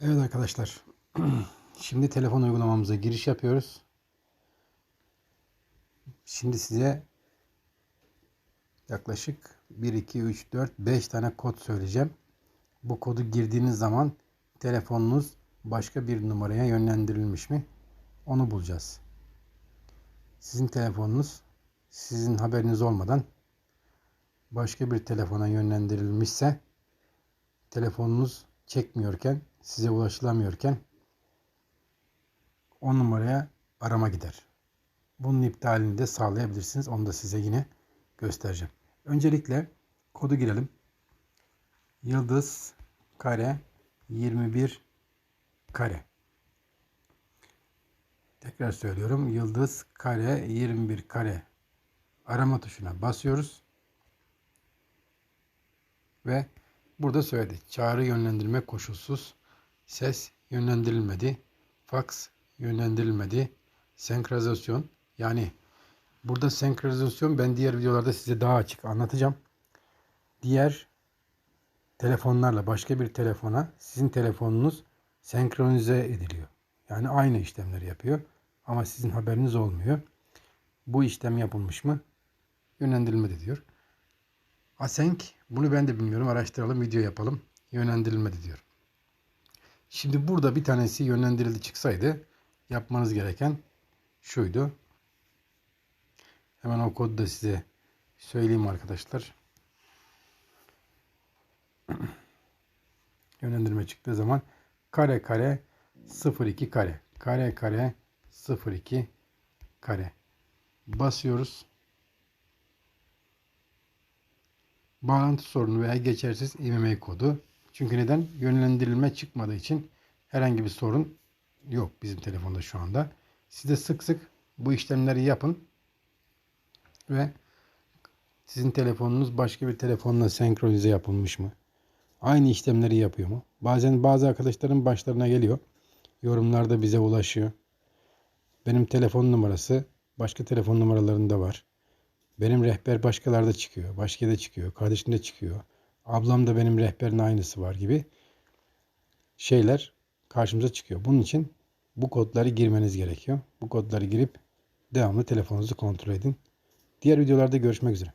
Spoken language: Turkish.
Evet arkadaşlar. Şimdi telefon uygulamamıza giriş yapıyoruz. Şimdi size yaklaşık 1, 2, 3, 4, 5 tane kod söyleyeceğim. Bu kodu girdiğiniz zaman telefonunuz başka bir numaraya yönlendirilmiş mi? Onu bulacağız. Sizin telefonunuz sizin haberiniz olmadan başka bir telefona yönlendirilmişse telefonunuz çekmiyorken, size ulaşılamıyorken o numaraya arama gider. Bunun iptalini de sağlayabilirsiniz. Onu da size yine göstereceğim. Öncelikle kodu girelim. Yıldız kare 21 kare. Tekrar söylüyorum. Yıldız kare 21 kare arama tuşuna basıyoruz. Ve burada söyledi. Çağrı yönlendirme koşulsuz. Ses yönlendirilmedi. Fax yönlendirilmedi. Senkronizasyon yani burada senkronizasyon ben diğer videolarda size daha açık anlatacağım. Diğer telefonlarla başka bir telefona sizin telefonunuz senkronize ediliyor. Yani aynı işlemleri yapıyor ama sizin haberiniz olmuyor. Bu işlem yapılmış mı? Yönlendirilmedi diyor. Asenk bunu ben de bilmiyorum. Araştıralım, video yapalım. Yönlendirilmedi diyor. Şimdi burada bir tanesi yönlendirildi çıksaydı yapmanız gereken şuydu. Hemen o kodu da size söyleyeyim arkadaşlar. Yönlendirme çıktığı zaman kare kare 02 kare kare kare 02 kare basıyoruz. Bağlantı sorunu veya geçersiz IMEI kodu. Çünkü neden? Yönlendirilme çıkmadığı için herhangi bir sorun yok bizim telefonda şu anda. Siz de sık sık bu işlemleri yapın ve sizin telefonunuz başka bir telefonla senkronize yapılmış mı? Aynı işlemleri yapıyor mu? Bazen bazı arkadaşların başlarına geliyor. Yorumlarda bize ulaşıyor. Benim telefon numarası başka telefon numaralarında var. Benim rehber başkalarda çıkıyor. Başka da çıkıyor. Kardeşim de çıkıyor. Ablam da benim rehberin aynısı var gibi şeyler karşımıza çıkıyor. Bunun için bu kodları girmeniz gerekiyor. Bu kodları girip devamlı telefonunuzu kontrol edin. Diğer videolarda görüşmek üzere.